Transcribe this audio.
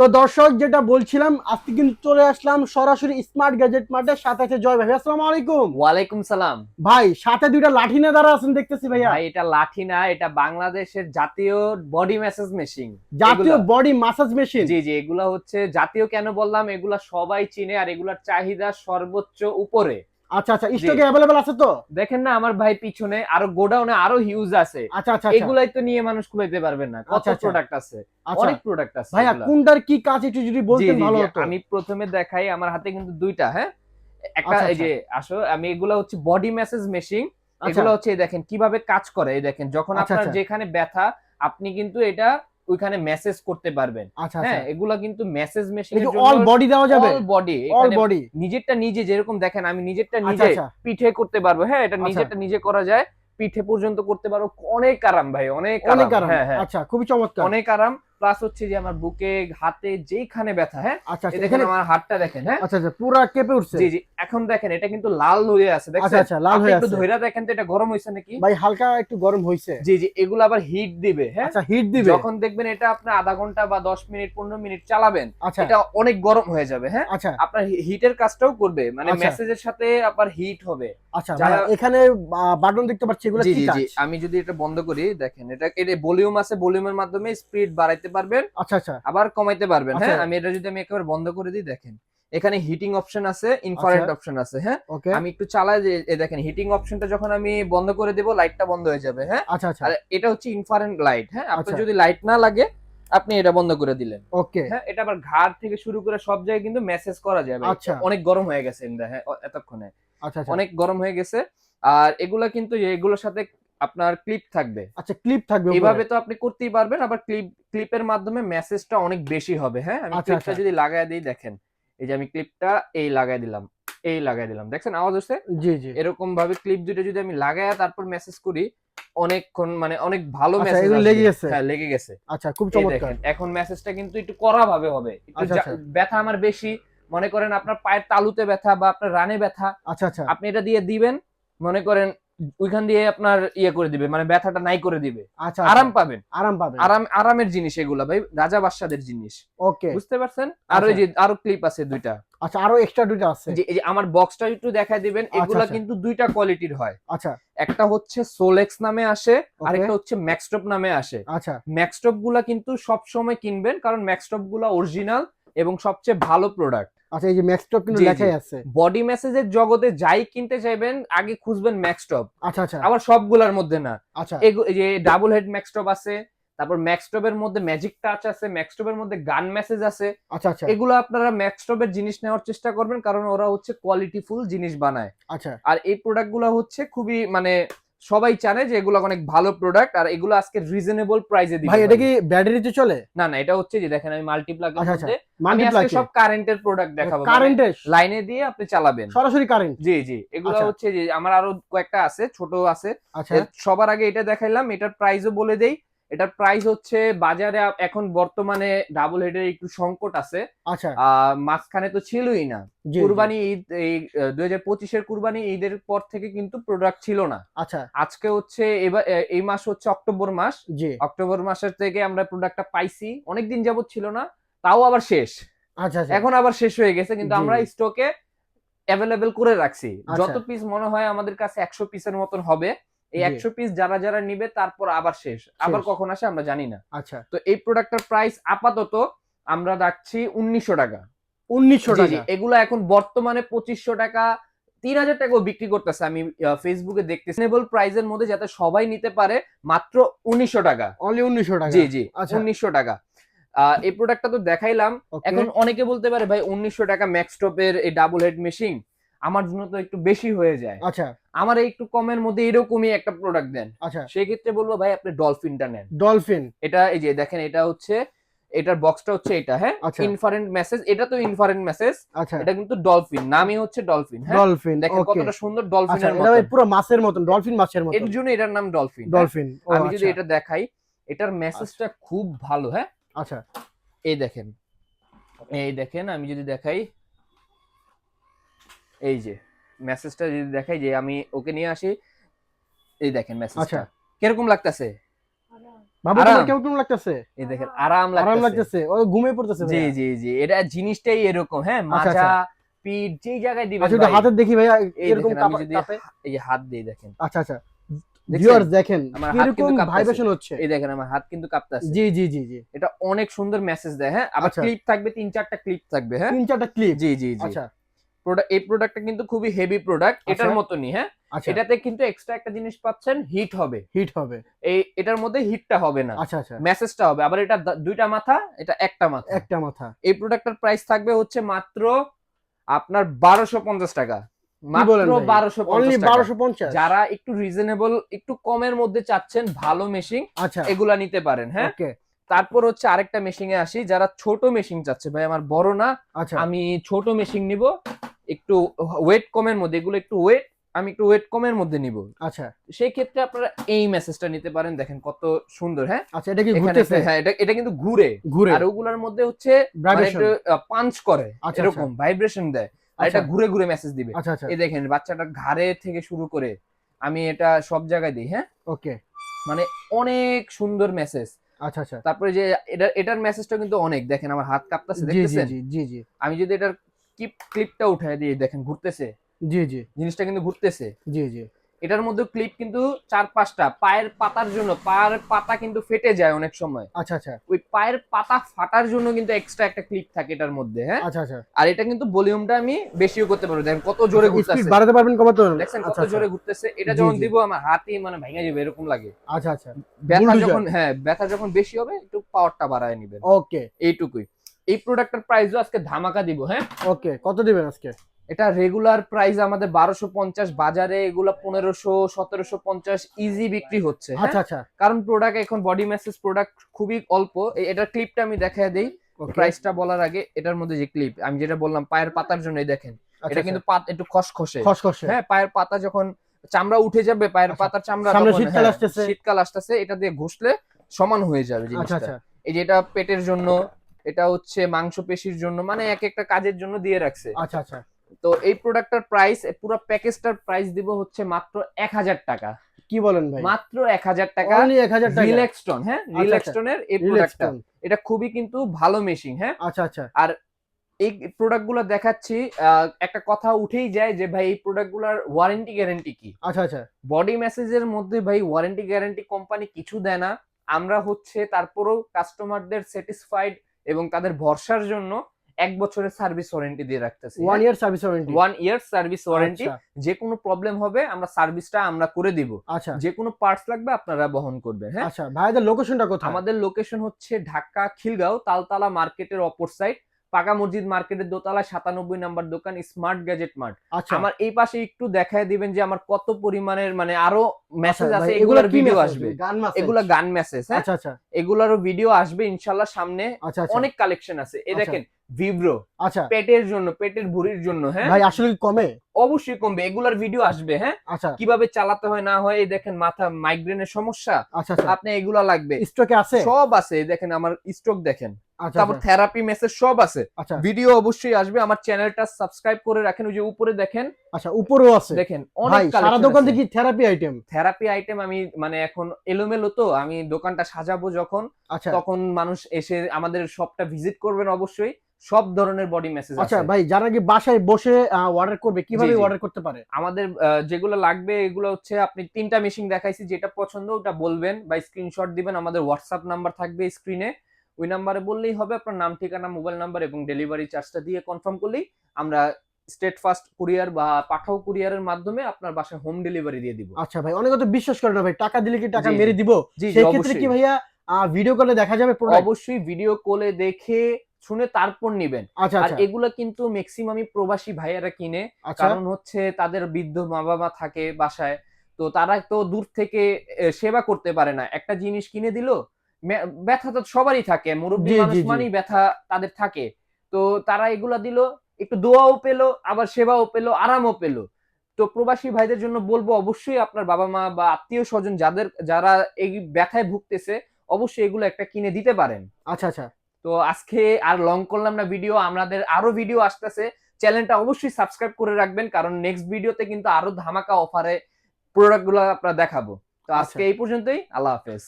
তো দর্শক যেটা বলছিলাম আজকে কিন্তু চলে আসলাম সরাসরি স্মার্ট গ্যাজেট মার্টের সাথে আছে জয় ভাই। আসসালামু আলাইকুম। ওয়ালাইকুম সালাম। ভাই সাথে দুইটা লাঠি নিয়ে দাঁড়া আছেন দেখতেছি ভাইয়া। ভাই এটা লাঠি না এটা বাংলাদেশের জাতীয় বডি ম্যাসাজ মেশিন জাতীয় বডি মাসাজ মেশিন জি জি এগুলা হচ্ছে জাতীয় কেন বললাম এগুলা সবাই চিনে আর এগুলার চাহিদা সর্বোচ্চ উপরে। আচ্ছা আচ্ছা স্টকে অ্যাভেলেবল আছে তো? দেখেন না আমার ভাই পিছনে আরও গোডাউনে আরও হিউজ আছে। আচ্ছা আচ্ছা আচ্ছা। এগুলাই তো নিয়ে মানুষ পারবেন না। কত আচ্ছা, আচ্ছা। প্রোডাক্ট আছে? আচ্ছা। অনেক প্রোডাক্ট আছে ভাইয়া কোনটার কি কাজ একটু যদি বলতেন ভালো হতো। আমি প্রথমে দেখাই আমার হাতে কিন্তু দুইটা হ্যাঁ? একটা এই যে আসো আমি এগুলা হচ্ছে বডি মেসেজ মেশিন এগুলো হচ্ছে দেখেন কীভাবে কাজ করে এই দেখেন যখন আপনার। যেখানে ব্যথা আপনি কিন্তু এটা ওইখানে মেসেজ করতে পারবেন। আচ্ছা আচ্ছা। হ্যাঁ এগুলা কিন্তু মেসেজ মেশিন অল বডি দেওয়া যাবে? অল বডি অল বডি নিজেরটা নিজে যেরকম দেখেন আমি নিজেরটা আচ্ছা নিজে আচ্ছা। পিঠে করতে পারব। হ্যাঁ এটা আচ্ছা। নিজেরটা নিজে করা যায়। পিঠে পর্যন্ত করতে পারো। অনেক আরাম ভাই অনেক অনেক আরাম। আরাম। হ্যাঁ হ্যাঁ। আচ্ছা খুবই চমৎকার। অনেক আরাম। প্লাস হচ্ছে যে আমার বুকে হাতে যেইখানে ব্যথা হ্যাঁ? আচ্ছা আচ্ছা দেখেন আমার হাতটা দেখেন হ্যাঁ? আচ্ছা আচ্ছা পুরা কেঁপে উঠছে। জি জি এখন দেখেন এটা কিন্তু লাল হয়ে আছে আচ্ছা আচ্ছা লাল হয়ে একটু আছে। ধইরা দেখেন তো এটা গরম হয়েছে নাকি? ভাই হালকা একটু গরম হইছে। জি জি এগুলো আবার হিট দিবে হ্যাঁ? আচ্ছা হিট দিবে। যখন দেখবেন এটা আপনি আধা ঘণ্টা বা দশ মিনিট পনেরো মিনিট চালাবেন আচ্ছা। এটা অনেক গরম হয়ে যাবে হ্যাঁ? আচ্ছা। আপনার হিটের কাজটাও করবে মানে। মেসেজের সাথে আবার হিট হবে। আচ্ছা ভাইয়া, এখানে বাটন দেখতে পাচ্ছি এগুলো কি কাজ আমি যদি এটা বন্ধ করি দেখেন এটা এটা ভলিউম আছে ভলিউমের মাধ্যমে স্পিড বাড়াইতে পারবেন আচ্ছা আচ্ছা। আবার কমাইতে পারবেন হ্যাঁ? আচ্ছা। আমি এটা যদি আমি একেবারে বন্ধ করে দিই দেখেন এখানে হিটিং অপশন আছে ইনফ্রারেড আচ্ছা। অপশন আছে হ্যাঁ? আমি একটু চালাই যে দেখেন হিটিং অপশনটা যখন আমি বন্ধ করে দেব লাইটটা বন্ধ হয়ে যাবে হ্যাঁ? আচ্ছা আচ্ছা। আর এটা হচ্ছে ইনফ্রারেড লাইট হ্যাঁ? আপনার। যদি লাইট না লাগে আপনি এটা বন্ধ করে দিলেন। ওকে হ্যাঁ? এটা আবার ঘাট থেকে শুরু করে সব জায়গায় কিন্তু মেসেজ করা যাবে। আচ্ছা। অনেক গরম হয়ে গেছে হ্যাঁ? এতক্ষণে। অনেক গরম হয়ে গেছে আর এগুলা কিন্তু এগুলোর সাথে আপনার ক্লিপ থাকবে আচ্ছা ক্লিপ থাকবে। এইভাবে তো আপনি করতেই পারবেন আবার ক্লিপ ক্লিপের মাধ্যমে মেসেজটা অনেক বেশি হবে হ্যাঁ আমি আচ্ছা, ক্লিপটা আচ্ছা। যদি লাগায় দিই দেখেন এই যে আমি ক্লিপটা এই লাগাই দিলাম এই লাগাই দিলাম দেখছেন আওয়াজ হচ্ছে জি জি এরকম ভাবে ক্লিপ দুটো যদি আমি লাগায় তারপর মেসেজ করি অনেকক্ষণ মানে অনেক ভালো আচ্ছা, মেসেজ লেগে গেছে? হ্যাঁ লেগে গেছে আচ্ছা খুব চমৎকার এখন মেসেজটা কিন্তু একটু কড়া ভাবে হবে একটু আচ্ছা, আচ্ছা। ব্যথা আমার বেশি মনে করেন আপনার পায়ের তালুতে ব্যথা বা আপনার রানে ব্যথা আচ্ছা আচ্ছা। আপনি এটা দিয়ে দিবেন মনে করেন ওইখান দিয়ে আপনার ইয়ে করে দিবে মানে ব্যথাটা নাই করে দিবে। আচ্ছা আরাম আচ্ছা, পাবেন। আরাম পাবে আরাম আরামের জিনিস এগুলা ভাই রাজা বাদশাদের জিনিস। ওকে। বুঝতে পারছেন? আর ওই যে আরও ক্লিপ আছে দুইটা। আচ্ছা আরও এক্সট্রা দুইটা আছে। যে এই যে আমার বক্সটা একটু দেখায় দিবেন এগুলা আচ্ছা। কিন্তু দুইটা কোয়ালিটির হয়। আচ্ছা। একটা হচ্ছে সোলেক্স নামে আসে Okay. আরেকটা হচ্ছে ম্যাক্সটপ নামে আসে। আচ্ছা। ম্যাক্সটপগুলা কিন্তু সব সময় কিনবেন কারণ ম্যাক্সটপগুলা অরিজিনাল এবং সবচেয়ে ভালো প্রোডাক্ট আচ্ছা এই যে ম্যাক্সটপ কিন্তু। লেখাই আছে। বডি মেসেজের জগতে যাই কিনতে চাইবেন আগে খুঁজবেন ম্যাক্সটপ আচ্ছা আচ্ছা। আবার সবগুলার মধ্যে না। আচ্ছা। এই যে ডাবল হেড ম্যাক্সটপ আছে তারপর ম্যাক্সটপের মধ্যে ম্যাজিক টাচ আছে ম্যাক্সটপের মধ্যে গান মেসেজ আছে। আচ্ছা আচ্ছা। এগুলো আপনারা ম্যাক্সটপের জিনিস নেওয়ার চেষ্টা করবেন কারণ ওরা হচ্ছে কোয়ালিটিফুল জিনিস বানায়। আচ্ছা। আর এই প্রোডাক্টগুলো হচ্ছে খুবই মানে সবাই জানে যে এগুলো অনেক ভালো প্রোডাক্ট আর এগুলো আজকে রিজনেবল প্রাইসে দিই ভাই এটা কি ব্যাটারিতে চলে? না না এটা হচ্ছে যে দেখেন আমি মাল্টিপ্লাগ আচ্ছা, আচ্ছা। মধ্যে আমি আজকে সব কারেন্টের প্রোডাক্ট দেখাবো। কারেন্টের লাইনে দিয়ে আপনি চালাবেন। সরাসরি কারেন্ট জি জি এগুলো আচ্ছা। হচ্ছে যে আমার আরও কয়েকটা আছে ছোট আছে। আচ্ছা। সবার আগে এটা দেখাইলাম এটার প্রাইসও বলে দেই। এটার প্রাইস হচ্ছে বাজারে এখন বর্তমানে ডাবল হেডের একটু সংকট আছে। আচ্ছা। মাঝখানে তো ছিলই না। কুরবানি ঈদ এই দুই হাজার পঁচিশের কুরবানি ঈদের পর থেকে কিন্তু প্রোডাক্ট ছিল না। আচ্ছা। আজকে হচ্ছে এবার এই মাস হচ্ছে অক্টোবর মাস। জি। অক্টোবর মাসের থেকে আমরা প্রোডাক্টটা পাইছি। অনেকদিন যাবত ছিল না তাও আবার শেষ। আচ্ছা আচ্ছা। এখন আবার শেষ হয়ে গেছে কিন্তু আমরা। স্টকে অ্যাভেলেবেল করে রাখছি। আচ্ছা। যত পিস মনে হয় আমাদের কাছে একশো পিসের মতন হবে। এই একশো পিস যারা যারা নিবে তারপর আবার শেষ। আবার কখন আসে আমরা জানি না। আচ্ছা। তো এই প্রোডাক্টটার প্রাইস আপাতত আমরা রাখছি উনিশশো টাকা। উনিশশো টাকা। এগুলো এখন বর্তমানে পঁচিশশো টাকা তিন হাজার টাকাও বিক্রি করতেছে। আমি ফেসবুকে দেখতেছি। রিজনেবল প্রাইসের মধ্যে যাতে সবাই নিতে পারে মাত্র উনিশশো টাকা। অনলি উনিশশো টাকা। জি জি আচ্ছা। উনিশশো টাকা। আহ, এই প্রোডাক্টটা তো দেখাইলাম। এখন অনেকে বলতে পারে ভাই উনিশশো টাকা ম্যাক্সটপের এই ডাবল হেড মেশিন আমার জন্য তো একটু বেশি হয়ে যায়। আচ্ছা। আমার এই একটু কমের মধ্যে এরকমই একটা প্রোডাক্ট দেন। আচ্ছা। সেক্ষেত্রে বলব ভাই আপনি ডলফিনটা নেন। ডলফিন এটা এই যে দেখেন এটা হচ্ছে এটার বক্সটা হচ্ছে এটা হ্যাঁ? আচ্ছা। ইনফারেন্ট মেসেজ এটা তো ইনফারেন্ট মেসেজ আচ্ছা। এটা কিন্তু ডলফিন নামই হচ্ছে ডলফিন হ্যাঁ? ডলফিন দেখেন কতটা সুন্দর আচ্ছা ডলফিনের এটা ভাই পুরো মাছের মতন ডলফিন মাছের এর মতন জন্য এটার নাম ডলফিন হ্যাঁ? ডলফিন আমি যদি আচ্ছা। এটা দেখাই এটার মেসেজটা খুব ভালো হ্যাঁ? আচ্ছা। এই দেখেন এই দেখেন আমি যদি দেখাই এই যে মেসেজটা যদি দেখাই যে আমি ওকে নিয়ে আসি এই দেখেন মেসেজটা আচ্ছা। কীরকম লাগতেছে? এই দেখেন আরাম লাগতেছে। ও ঘুমিয়ে পড়তেছে জি জি জি। এটা জিনিসটাই এরকম হ্যাঁ? আচ্ছা, আচ্ছা। পিঠ যেই জায়গায় দিবেন আচ্ছা ভাই, হাতের দেখি এই এরকম এই হাত দিয়ে দেখেন। আচ্ছা আচ্ছা? ভিউয়ার্স দেখেন আমার হাত কিন্তু কীরকম ভাইব্রেশন হচ্ছে। এই দেখেন আমার হাত কিন্তু কাঁপতেছে। জি জি জি জি। এটা অনেক সুন্দর মেসেজ দেয় হ্যাঁ? আবার। ক্লিপ থাকবে তিন চারটা ক্লিপ থাকবে হ্যাঁ? তিন চারটা ক্লিপ জি জি জি। আচ্ছা। এই প্রোডাক্টটা কিন্তু খুবই হেভি প্রোডাক্ট এটার আচ্ছা। মতনই হ্যাঁ? আচ্ছা। এটাতে কিন্তু এক্সট্রা একটা জিনিস পাচ্ছেন হিট হবে। হিট হবে। এই এটার মধ্যে হিটটা হবে না। আচ্ছা আচ্ছা। মেসেজটা হবে। আবার এটা দুইটা মাথা এটা একটা মাথা। একটা মাথা। এই প্রোডাক্টের প্রাইস থাকবে হচ্ছে মাত্র আপনার বারোশো পঞ্চাশ টাকা। যারা একটু রিজনেবল একটু কমের মধ্যে চাচ্ছেন ভালো মেশিন আচ্ছা। এগুলা নিতে পারেন হ্যাঁ? তারপর হচ্ছে আরেকটা মেশিনে আসি। যারা ছোট মেশিন চাচ্ছে ভাই আমার বড় না আচ্ছা। আমি ছোট মেশিন নিব। একটু ওয়েট কমের মধ্যে এগুলো একটু ওয়েট আমি একটু ওয়েট কমের মধ্যে নিব। আচ্ছা। সেই ক্ষেত্রে আপনারা এই মেসেজটা নিতে পারেন দেখেন কত সুন্দর হ্যাঁ? আচ্ছা এটা কি ঘুরতেছে? হ্যাঁ এটা এটা কিন্তু ঘুরে। ঘুরে। আর ওগুলোর মধ্যে হচ্ছে পাঞ্চ করে আচ্ছা, এরকম ভাইব্রেশন দেয়। আর এটা আচ্ছা। ঘুরে ঘুরে মেসেজ দিবে। আচ্ছা আচ্ছা। এই দেখেন বাচ্চাটা ঘাড়ে থেকে শুরু করে আমি এটা সব জায়গায় দিই হ্যাঁ? ওকে। মানে অনেক সুন্দর মেসেজ আচ্ছা আচ্ছা। তারপরে যে এটা এটার মেসেজটা কিন্তু অনেক। দেখেন আমার হাত কাঁপতেছে দেখতেছেন? জি জি জি। আমি যদি এটার ক্লিপ ক্লিপটা উঠাই দিয়ে দেখেন ঘুরতেছে। জি জি। জিনিসটা কিন্তু ঘুরতেছে। জি জি। এটার মধ্যে ক্লিপ কিন্তু চার পাঁচটা পায়ের পাতার জন্য পায়ের পাতা কিন্তু ফেটে যায় অনেক সময়। আচ্ছা আচ্ছা। ওই পায়ের পাতা ফাটার জন্য কিন্তু এক্সট্রা একটা ক্লিপ থাকে এটার মধ্যে হ্যাঁ? আচ্ছা আচ্ছা। আর এটা কিন্তু ভলিউমটা আমি বেশিও করতে পারব। দেখেন কত জোরে স্পিড ঘুরতেছে। বাড়াতে পারবেন কমাতে পারবেন। দেখছেন কত আচ্ছা আচ্ছা। জোরে ঘুরতেছে। এটা যখন। দিব আমার হাতই মানে ভেঙে যাবে এরকম লাগে। আচ্ছা আচ্ছা। ব্যথা যখন হ্যাঁ ব্যথা যখন বেশি হবে একটু পাওয়ারটা বাড়ায় নিবেন। ওকে এইটুকুই। এই প্রোডাক্টের প্রাইসও আজকে ধামাকা দিব হ্যাঁ? ওকে কত দিবেন আজকে? এটা রেগুলার প্রাইস আমাদের বারোশো পঞ্চাশ বাজারে এগুলো পনেরোশো সতেরোশো পঞ্চাশ ইজি বিক্রি হচ্ছে হ্যাঁ? আচ্ছা আচ্ছা। কারণ প্রোডাক্ট এখন বডি মেসেজ প্রোডাক্ট খুবই অল্প। এটার ক্লিপটা আমি দেখায় দিই প্রাইসটা বলার আগে এটার মধ্যে যে ক্লিপ আমি যেটা বললাম পায়ের পাতার জন্য এই দেখেন। আচ্ছা, এটা কিন্তু পাত একটু খসখসে। খসখসে। হ্যাঁ পায়ের পাতা যখন চামড়া উঠে যাবে পায়ের আচ্ছা, পাতার চামড়া শীতকাল হ্যাঁ, আসতেছে। শীতকাল আসতেছে এটা দিয়ে ঘষলে সমান হয়ে যাবে আচ্ছা জিনিসটা। আচ্ছা। এই যে এটা পেটের জন্য এটা হচ্ছে মাংস পেশির জন্য মানে এক একটা কাজের জন্য দিয়ে রাখছে। আচ্ছা আচ্ছা। তো এই প্রোডাক্টটার প্রাইস পুরো প্যাকেজটার প্রাইস দিব হচ্ছে মাত্র এক হাজার টাকা। কি বলেন ভাই? মাত্র এক হাজার টাকা এক হাজার টাকা? রিল্যাক্সটন হ্যাঁ? আচ্ছা, রিল্যাক্সটনের এই প্রোডাক্টটা এটা খুবই কিন্তু ভালো মেশিন হ্যাঁ? আচ্ছা আচ্ছা। আর এই প্রোডাক্টগুলো দেখাচ্ছি একটা কথা উঠেই যায় যে ভাই এই প্রোডাক্টগুলার ওয়ারেন্টি গ্যারান্টি কি? আচ্ছা আচ্ছা। বডি মেসেজের মধ্যে ভাই ওয়ারেন্টি গ্যারান্টি কোম্পানি কিছু দেয় না। আমরা হচ্ছে তারপরেও কাস্টমারদের স্যাটিসফাইড এবং তাদের ভরসার জন্য এক বছরের সার্ভিস ওয়ারেন্টি দিয়ে রাখতেছি one year service warranty one year service warranty যে কোনো প্রবলেম হবে আমরা সার্ভিসটা আমরা করে দিব। আচ্ছা। যে কোনো পার্টস লাগবে আপনারা বহন করবে হ্যাঁ? আচ্ছা ভাইদের লোকেশনটা কোথায়? আমাদের লোকেশন হচ্ছে ঢাকা খিলগাঁও তালতলা মার্কেটের অপর সাইড পাকা মসজিদ মার্কেটের দোতলা সাতানব্বই নাম্বার দোকান স্মার্ট গ্যাজেট মার্ট আচ্ছা। আমার এই পাশে একটু দেখায় দিবেন যে আমার কত পরিমাণের মানে আরও মেসেজ আচ্ছা, আছে এগুলার ভিডিও আসবে? এগুলা গান মেসেজ হ্যাঁ? আচ্ছা আচ্ছা। এগুলারও ভিডিও আসবে ইনশাল্লাহ সামনে আচ্ছা আচ্ছা। অনেক কালেকশন আছে। আচ্ছা। দেখেন ভিব্রো আচ্ছা। পেটের জন্য পেটের ভুঁড়ির জন্য হ্যাঁ? ভাই আসলে কমে? অবশ্যই কমবে এগুলার ভিডিও আসবে হ্যাঁ? আচ্ছা। কীভাবে চালাতে হয় না হয় এই দেখেন মাথা মাইগ্রেনের সমস্যা। আচ্ছা আপনি এগুলা লাগবে। স্টকে আছে? সব আছে দেখেন আমার স্টক দেখেন। তারপর আচ্ছা, থেরাপি মেসেজ সব আছে। আচ্ছা। ভিডিও অবশ্যই আসবে। আমার চ্যানেলটা সাবস্ক্রাইব করে রাখেন ওই যে উপরে দেখেন। আচ্ছা উপরেও আছে। দেখেন অনেক সারা দোকান দেখি থেরাপি আইটেম থেরাপি আইটেম আমি মানে এখন এলোমেলো তো আমি দোকানটা সাজাবো যখন আচ্ছা। তখন মানুষ এসে আমাদের শপটা ভিজিট করবেন অবশ্যই। সব ধরনের বডি মেসেজ আচ্ছা ভাই যারা কি বাসায় বসে অর্ডার করবে কীভাবে। অর্ডার করতে পারে? আমাদের যেগুলো লাগবে এগুলো হচ্ছে আপনি তিনটা মেশিন দেখাইছি যেটা পছন্দ ওটা বলবেন বা স্ক্রিনশট দিবেন। আমাদের হোয়াটসঅ্যাপ নাম্বার থাকবে স্ক্রিনে ওই নাম্বারে বললেই হবে আপনার নাম ঠিকানা মোবাইল নাম্বার এবং ডেলিভারি চার্জটা দিয়ে কনফার্ম করলেই আমরা স্টেট ফাস্ট কুরিয়ার বা পাঠাও কুরিয়ারের মাধ্যমে আপনার বাসায় হোম ডেলিভারি দিয়ে দিব। আচ্ছা ভাই অনেকে তো বিশ্বাস করে না ভাই টাকা দিলে কি টাকা। মেরে দিব? সেই ক্ষেত্রে কি ভাইয়া ভিডিও কলে দেখা যাবে অবশ্যই ভিডিও কলে দেখে শুনে তারপর নিবেন। আচ্ছা আর আচ্ছা। এগুলা কিন্তু ম্যাক্সিমামই প্রবাসী ভাইয়েরা কিনে। আচ্ছা। কারণ হচ্ছে তাদের বৃদ্ধ মা বাবা থাকে বাসায়। তো তারা তো দূর থেকে সেবা করতে পারে না। একটা জিনিস কিনে দিল ব্যথা তো সবারই থাকে মুরব্বী মানুষ মানেই ব্যথা তাদের থাকে। তো তারা এগুলা দিল একটু দোয়াও পেল আবার সেবাও পেল আরামও পেল। তো প্রবাসী ভাইদের জন্য বলব অবশ্যই আপনার বাবা মা বা আত্মীয় স্বজন যাদের যারা এই ব্যথায় ভুগতেছে অবশ্যই এগুলো একটা কিনে দিতে পারেন। আচ্ছা আচ্ছা। তো আজকে আর লং করলাম না ভিডিও আমাদের আরও ভিডিও আসতেছে। চ্যানেলটা অবশ্যই সাবস্ক্রাইব করে রাখবেন কারণ নেক্সট ভিডিওতে কিন্তু আরও ধামাকা অফারে প্রোডাক্টগুলো আপনারা দেখাবো। তো আজকে আচ্ছা। এই পর্যন্তই আল্লাহ হাফেজ।